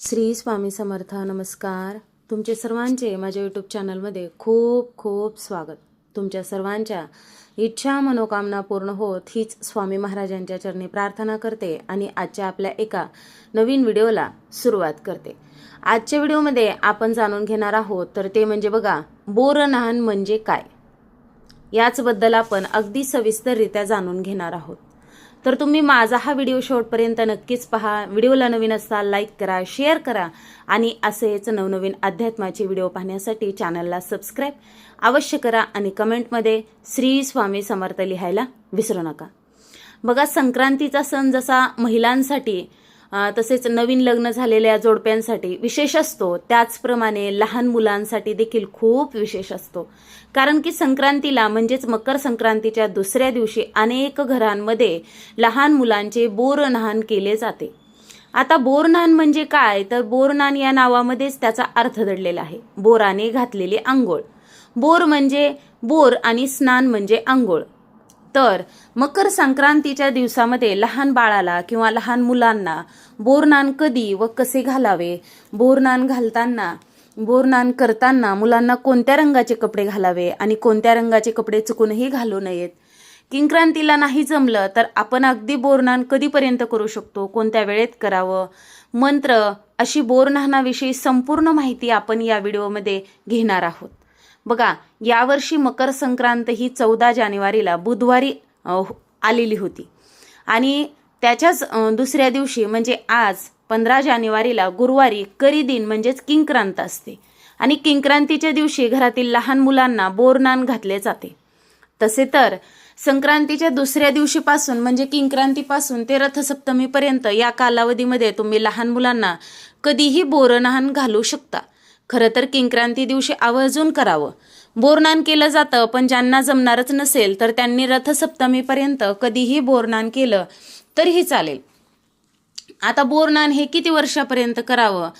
श्री स्वामी समर्थ नमस्कार. तुमचे सर्वांचे माझ्या यूट्यूब चॅनलमध्ये खूप खूप स्वागत. तुमच्या सर्वांच्या इच्छा मनोकामना पूर्ण होत हीच स्वामी महाराजांच्या चरणी प्रार्थना करते आणि आजच्या आपल्या एका नवीन व्हिडिओला सुरुवात करते. आजच्या व्हिडिओमध्ये आपण जाणून घेणार आहोत तर ते म्हणजे बघा बोरनाहन म्हणजे काय? याचबद्दल आपण अगदी सविस्तररित्या जाणून घेणार आहोत. तर तुम्ही माझा हा व्हिडिओ शेवटपर्यंत नक्कीच पहा. व्हिडिओला नवीन असता लाईक करा शेअर करा. आणि असेच नवनवीन अध्यात्माचे व्हिडिओ पाहण्यासाठी चॅनलला सबस्क्राईब अवश्य करा आणि कमेंटमध्ये श्री स्वामी समर्थ लिहायला विसरू नका. बघा संक्रांतीचा सण जसा महिलांसाठी तसेच नवीन लग्न झालेल्या जोडप्यांसाठी विशेष असतो. त्याचप्रमाणे लहान मुलांसाठी देखील खूप विशेष असतो. कारण की संक्रांतीला म्हणजेच मकर संक्रांतीच्या दुसऱ्या दिवशी अनेक घरांमध्ये लहान मुलांचे बोरनहान केले जाते. आता बोरनान म्हणजे काय? तर बोरनान या नावामध्येच त्याचा अर्थ दडलेला आहे. बोराने घातलेली आंघोळ. बोर म्हणजे बोर आणि स्नान म्हणजे आंघोळ. तर मकर संक्रांतीच्या दिवसामध्ये लहान बाळाला किंवा लहान मुलांना बोरनान कधी व कसे घालावे? बोरनान घालताना बोरनान करताना मुलांना कोणत्या रंगाचे कपडे घालावे आणि कोणत्या रंगाचे कपडे चुकूनही घालू नयेत? किंक्रांतीला नाही जमलं तर आपण अगदी बोरनान कधीपर्यंत करू शकतो? कोणत्या वेळेत करावं? मंत्र अशी बोरनानाविषयी संपूर्ण माहिती आपण या व्हिडिओमध्ये घेणार आहोत. बघा यावर्षी मकर संक्रांत ही चौदा जानेवारीला बुधवारी हो, आलेली होती. आणि त्याच्याच दुसऱ्या दिवशी म्हणजे आज पंधरा जानेवारीला गुरुवारी करी दिन म्हणजेच किंक्रांत असते. आणि किंक्रांतीच्या दिवशी घरातील लहान मुलांना बोरनान घातले जाते. तसे तर संक्रांतीच्या दुसऱ्या दिवशीपासून म्हणजे किंक्रांतीपासून ते रथसप्तमीपर्यंत या कालावधीमध्ये तुम्ही लहान मुलांना कधीही बोरनहान घालू शकता. खरं तर किंक्रांती दिवशी आवर्जून करावं. बोरनान केलं जातं पण ज्यांना जमणारच नसेल तर त्यांनी रथसप्तमीपर्यंत कधीही बोरनान केलं तरीही चालेल. आता बोरनान हे किती वर्षापर्यंत करावं?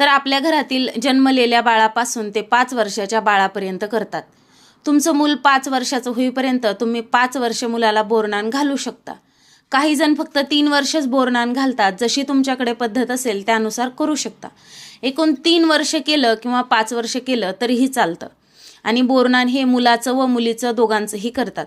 तर आपल्या घरातील जन्मलेल्या बाळापासून ते पाच वर्षाच्या बाळापर्यंत करतात. तुमचं मूल पाच वर्षाचं होईपर्यंत तुम्ही पाच वर्ष मुलाला बोरनान घालू शकता. काही जण फक्त तीन वर्षच बोरनान घालतात जशी तुमच्याकडे पद्धत असेल त्यानुसार करू शकता. एकूण तीन वर्ष केलं किंवा पाच वर्ष केलं तरीही चालतं. आणि बोरनान हे मुलाचं व मुलीचं दोघांचंही करतात.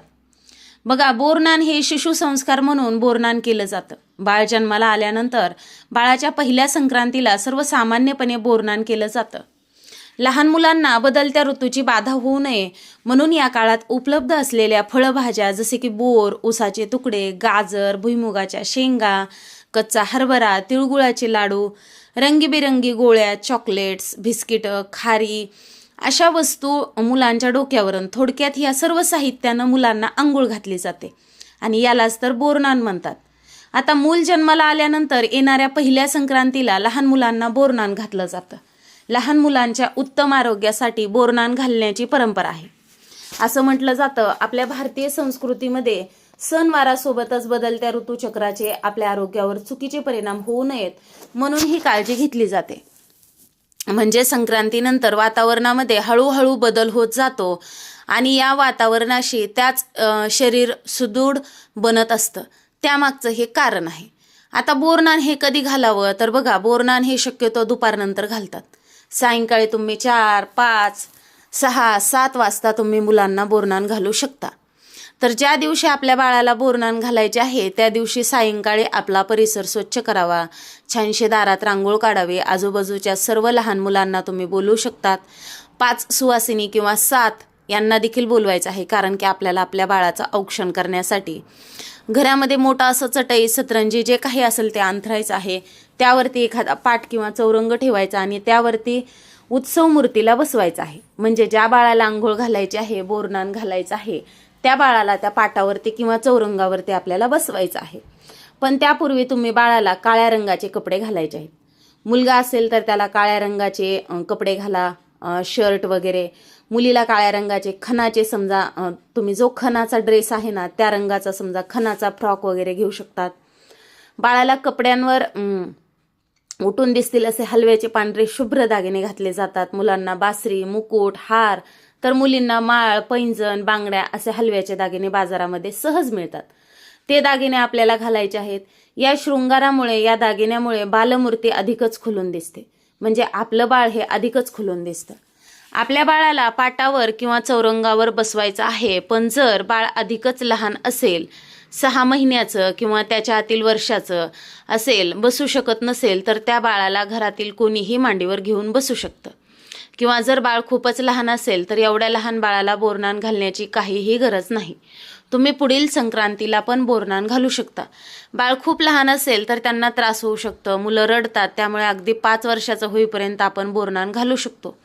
बघा बोरनान हे शिशुसंस्कार म्हणून बोरनान केलं जातं. बाळ जन्माला आल्यानंतर बाळाच्या पहिल्या संक्रांतीला सर्वसामान्यपणे बोरनान केलं जातं. लहान मुलांना बदलत्या ऋतूची बाधा होऊ नये म्हणून या काळात उपलब्ध असलेल्या फळभाज्या जसे की बोर ऊसाचे तुकडे गाजर भुईमुगाच्या शेंगा कच्चा हरभरा तिळगुळाचे लाडू रंगीबेरंगी गोळ्या चॉकलेट्स बिस्किटं खारी अशा वस्तू मुलांच्या डोक्यावरून थोडक्यात या सर्व साहित्यानं मुलांना आंघोळ घातली जाते. आणि यालाच तर बोरनान म्हणतात. आता मूल जन्माला आल्यानंतर येणाऱ्या पहिल्या संक्रांतीला लहान मुलांना बोरनान घातलं जातं. लहान मुलांच्या उत्तम आरोग्यासाठी बोरनान घालण्याची परंपरा आहे. असं म्हटलं जातं. आपल्या भारतीय संस्कृतीमध्ये सणवारासोबतच बदलत्या ऋतूचक्राचे आपल्या आरोग्यावर चुकीचे परिणाम होऊ नयेत म्हणून ही काळजी घेतली जाते. म्हणजे संक्रांतीनंतर वातावरणामध्ये हळूहळू बदल होत जातो आणि या वातावरणाशी त्याच शरीर सुदृढ बनत असतं. त्यामागचं हे कारण आहे. आता बोरनान हे कधी घालावं? तर बघा बोरनान हे शक्यतो दुपारनंतर घालतात. सायंकाळी तुम्ही चार पाच सहा सात वाजता तुम्ही मुलांना बोरनान घालू शकता. तर ज्या दिवशी आपल्या बाळाला बोरनान घालायचे आहे त्या दिवशी सायंकाळी आपला परिसर स्वच्छ करावा. छानशे दारात रांगोळ काढावी. आजूबाजूच्या सर्व लहान मुलांना तुम्ही बोलवू शकतात. पाच सुवासिनी किंवा सात यांना देखील बोलवायचं आहे कारण की आपल्याला आपल्या बाळाचं औक्षण करण्यासाठी. घरामध्ये मोठा असं चटई सतरंजी जे काही असेल ते अंथरायचं आहे त्यावरती एखादा पाट किंवा चौरंग ठेवायचा आणि त्यावरती उत्सव मूर्तीला बसवायचं आहे. म्हणजे ज्या बाळाला आंघोळ घालायची आहे बोरनान घालायचं आहे त्या बाळाला त्या पाटावरती किंवा चौरंगावरती आपल्याला बसवायचं आहे. पण त्यापूर्वी तुम्ही बाळाला काळ्या रंगाचे कपडे घालायचे आहेत. मुलगा असेल तर त्याला काळ्या रंगाचे कपडे घाला शर्ट वगैरे. मुलीला काळ्या रंगाचे खणाचे समजा तुम्ही जो खणाचा ड्रेस आहे ना त्या रंगाचा समजा खणाचा फ्रॉक वगैरे घेऊ शकतात. बाळाला कपड्यांवर उठून दिसतील असे हलव्याचे पांढरे शुभ्र दागिने घातले जातात. मुलांना बासरी मुकुट हार तर मुलींना माळ पैंजण बांगड्या असे हलव्याचे दागिने बाजारामध्ये सहज मिळतात. ते दागिने आपल्याला घालायचे आहेत. या शृंगारामुळे या दागिन्यामुळे बालमूर्ती अधिकच खुलून दिसते. म्हणजे आपलं बाळ हे अधिकच खुलून दिसतं. आपल्या बाळाला पाटावर किंवा चौरंगावर बसवायचं आहे पण जर बाळ अधिकच लहान असेल सहा महिन्याचं किंवा त्याच्या आतील वर्षाचं असेल बसू शकत नसेल तर त्या बाळाला घरातील कोणीही मांडीवर घेऊन बसू शकतं. किंवा जर बाळ खूपच लहान असेल तर एवढ्या लहान बाळाला बोरनान घालण्याची काहीही गरज नाही. तुम्ही पुढील संक्रांतीला पण बोरनान घालू शकता. बाळ खूप लहान असेल तर त्यांना त्रास होऊ शकतं. मुलं रडतात त्यामुळे अगदी पाच वर्षाचं होईपर्यंत आपण बोरनान घालू शकतो.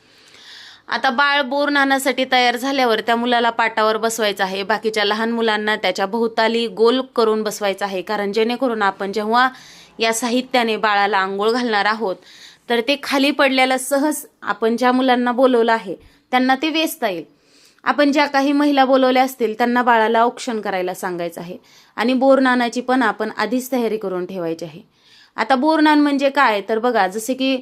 आता बाळ बोर नाण्यासाठी तयार झाल्यावर त्या मुलाला पाटावर बसवायचं आहे. बाकीच्या लहान मुलांना त्याच्या भोवताली गोल करून बसवायचं आहे. कारण जेणेकरून आपण जेव्हा या साहित्याने बाळाला आंघोळ घालणार आहोत तर ते खाली पडल्याला सहज आपण ज्या मुलांना बोलवलं आहे त्यांना ते वेचता येईल. आपण ज्या काही महिला बोलवल्या असतील त्यांना बाळाला औक्षण करायला सांगायचं आहे. आणि बोरनानाची पण आपण आधीच तयारी करून ठेवायची आहे. आता बोरनान म्हणजे काय? तर बघा जसे की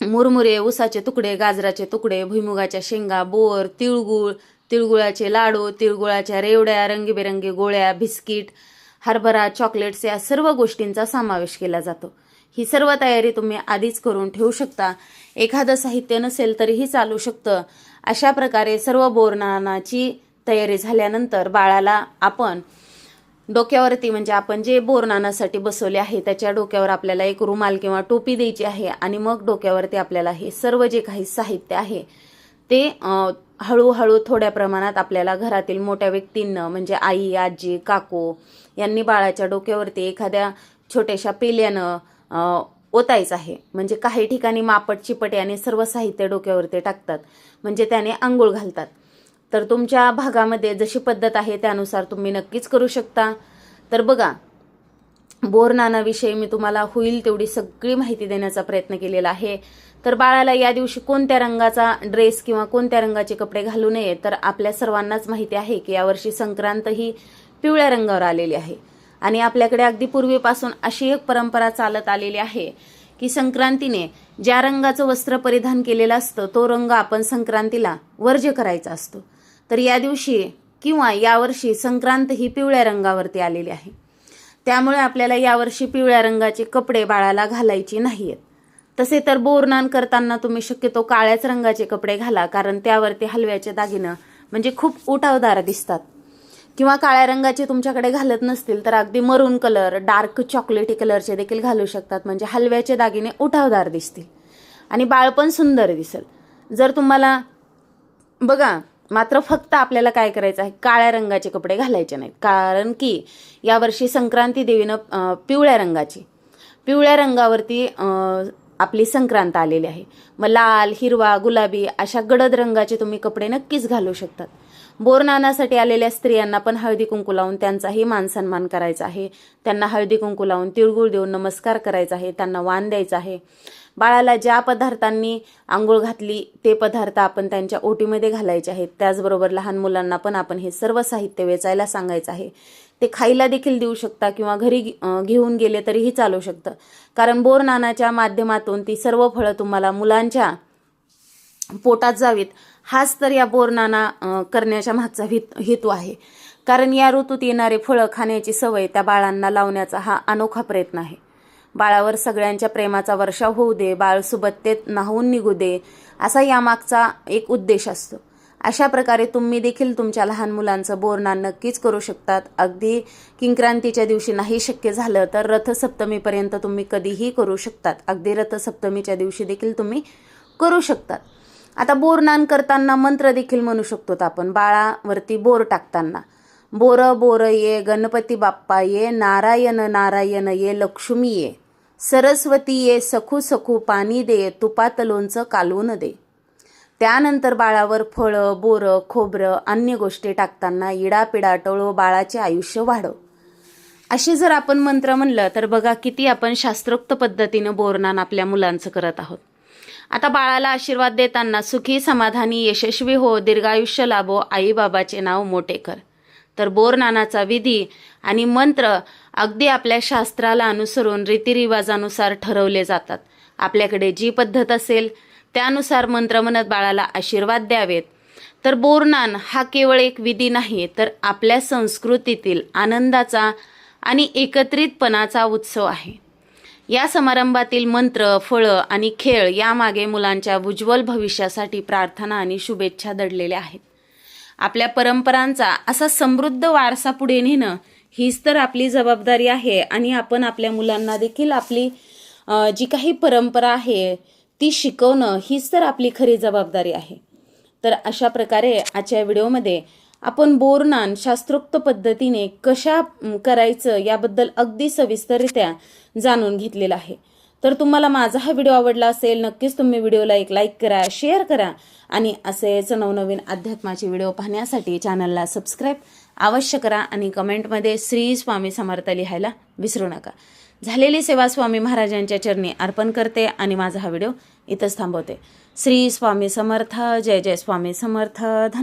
मुरमुरे उसाचे तुकडे गाजराचे तुकडे भुईमुगाच्या शेंगा बोर तिळगुळ तिळगुळाचे लाडू तिळगुळाच्या रेवड्या रंगीबेरंगी गोळ्या बिस्किट हरभरा चॉकलेट्स या सर्व गोष्टींचा समावेश केला जातो. ही सर्व तयारी तुम्ही आधीच करून ठेवू शकता. एखादं साहित्य नसेल तरीही चालू शकतं. अशा प्रकारे सर्व बोरनाची तयारी झाल्यानंतर बाळाला आपण डोक्यावरती म्हणजे आपण जे बोरनानासाठी बसवले आहे त्याच्या डोक्यावर आपल्याला एक रुमाल किंवा टोपी द्यायची आहे आणि मग डोक्यावरती आपल्याला हे सर्व जे काही साहित्य आहे ते हळूहळू थोड्या प्रमाणात आपल्याला घरातील मोठ्या व्यक्तींना म्हणजे आई आजी काकू यांनी बाळाच्या डोक्यावरती एखाद्या छोट्याशा पेल्यानं ओतायचं आहे. म्हणजे काही ठिकाणी मापट चिपट याने सर्व साहित्य डोक्यावरती टाकतात. म्हणजे त्याने आंघोळ घालतात. तर तुमच्या भागामध्ये जशी पद्धत आहे त्यानुसार तुम्ही नक्कीच करू शकता. तर बघा बोरनानाविषयी मी तुम्हाला होईल तेवढी सगळी माहिती देण्याचा प्रयत्न केलेला आहे. तर बाळाला या दिवशी कोणत्या रंगाचा ड्रेस किंवा कोणत्या रंगाचे कपडे घालू नये तर आपल्या सर्वांनाच माहिती आहे की यावर्षी संक्रांत ही पिवळ्या रंगावर आलेली आहे. आणि आपल्याकडे अगदी पूर्वीपासून अशी एक परंपरा चालत आलेली आहे की संक्रांतीने ज्या रंगाचं वस्त्र परिधान केलेलं असतं तो रंग आपण संक्रांतीला वर्ज्य करायचा असतो. तर या दिवशी किंवा यावर्षी संक्रांत ही पिवळ्या रंगावरती आलेली आहे. त्यामुळे आपल्याला यावर्षी पिवळ्या रंगाचे कपडे बाळाला घालायची नाही आहेत तसे तर बोरनान करताना तुम्ही शक्यतो काळ्याच रंगाचे कपडे घाला कारण त्यावरती हलव्याचे दागिनं म्हणजे खूप उठावदार दिसतात. किंवा काळ्या रंगाचे तुमच्याकडे घालत नसतील तर अगदी मरून कलर डार्क चॉकलेटी कलरचे देखील घालू शकतात म्हणजे हलव्याचे दागिने उठावदार दिसतील. आणि बाळ पण सुंदर दिसेल. जर तुम्हाला बघा मात्र फक्त आपल्याला काय करायचं आहे? काळ्या रंगाचे कपडे घालायचे नाहीत. कारण की यावर्षी संक्रांती देवीनं पिवळ्या रंगाची. पिवळ्या रंगावरती आपली संक्रांत आलेली आहे. मग लाल हिरवा गुलाबी अशा गडद रंगाचे तुम्ही कपडे नक्कीच घालू शकतात. बोरनानासाठी आलेल्या स्त्रियांना पण हळदी कुंकू लावून त्यांचाही मान सन्मान करायचा आहे. त्यांना हळदी कुंकू लावून तिळगुळ देऊन नमस्कार करायचा आहे. त्यांना वाण द्यायचा आहे. बाळाला ज्या पदार्थांनी आंघोळ घातली ते पदार्थ आपण त्यांच्या ओटीमध्ये घालायचे आहेत. त्याचबरोबर लहान मुलांना पण आपण हे सर्व साहित्य वेचायला सांगायचं आहे. ते खायला देखील देऊ शकता किंवा घरी घेऊन गेले तरीही चालू शकतं. कारण बोर नानाच्या माध्यमातून ती सर्व फळं तुम्हाला मुलांच्या पोटात जावीत. हाच तर या बोरनाना करण्याच्या मागचा हित हेतू आहे. कारण या ऋतूत येणारे फळं खाण्याची सवय त्या बाळांना लावण्याचा हा अनोखा प्रयत्न आहे. बाळावर सगळ्यांच्या प्रेमाचा वर्षाव होऊ दे बाळ सुबत्तेत नाहून निघू दे असा यामागचा एक उद्देश असतो. अशा प्रकारे तुम्ही देखील तुमच्या लहान मुलांचं बोरणा नक्कीच करू शकतात. अगदी किंक्रांतीच्या दिवशी नाही शक्य झालं तर रथसप्तमीपर्यंत तुम्ही कधीही करू शकतात. अगदी रथसप्तमीच्या दिवशी देखील तुम्ही करू शकतात. आता बोरनान करताना मंत्र देखील म्हणू शकतो आपण. बाळावरती बोर टाकताना. बोर बोर ये गणपती बाप्पा ये नारायण नारायण ये लक्ष्मी ये. सरस्वती ये सखू सखू पाणी दे तुपात लोणचं कालवून दे. त्यानंतर बाळावर फळं बोरं खोबरं अन्य गोष्टी टाकताना इडापिडा टळो बाळाचे आयुष्य वाढव असे जर आपण मंत्र म्हणलं तर बघा किती आपण शास्त्रोक्त पद्धतीनं बोरणान आपल्या मुलांचं करत आहोत. आता बाळाला आशीर्वाद देताना सुखी समाधानी यशस्वी हो दीर्घायुष्य लाभो आईबाबाचे नाव मोठे कर. तर बोरनानाचा विधी आणि मंत्र अगदी आपल्या शास्त्राला अनुसरून रीतिरिवाजानुसार ठरवले जातात. आपल्याकडे जी पद्धत असेल त्यानुसार मंत्र म्हणत बाळाला आशीर्वाद द्यावेत. तर बोरनान हा केवळ एक विधी नाही तर आपल्या संस्कृतीतील आनंदाचा आणि एकत्रितपणाचा उत्सव आहे. या समारंभातील मंत्र फळं आणि खेळ यामागे मुलांच्या उज्ज्वल भविष्यासाठी प्रार्थना आणि शुभेच्छा दडलेल्या आहेत. आपल्या परंपरांचा असा समृद्ध वारसा पुढे नेणं हीच तर आपली जबाबदारी आहे. आणि आपण आपल्या मुलांना देखील आपली जी काही परंपरा आहे ती शिकवणं हीच तर आपली खरी जबाबदारी आहे. तर अशा प्रकारे आजच्या व्हिडिओमध्ये आपण बोरनान शास्त्रोक्त पद्धतीने कशा करायचं याबद्दल अगदी सविस्तररित्या जाणून घेतलेलं आहे. तर तुम्हाला माझा हा व्हिडिओ आवडला असेल नक्कीच तुम्ही व्हिडिओला एक लाईक करा शेअर करा. आणि असेच नवनवीन अध्यात्माचे व्हिडिओ पाहण्यासाठी चॅनलला सबस्क्राईब अवश्य करा आणि कमेंटमध्ये श्री स्वामी समर्थ लिहायला विसरू नका. झालेली सेवा स्वामी महाराजांच्या चरणी अर्पण करते आणि माझा हा व्हिडिओ इथंच थांबवते. श्री स्वामी समर्थ जय जय स्वामी समर्थ. धन्यवाद.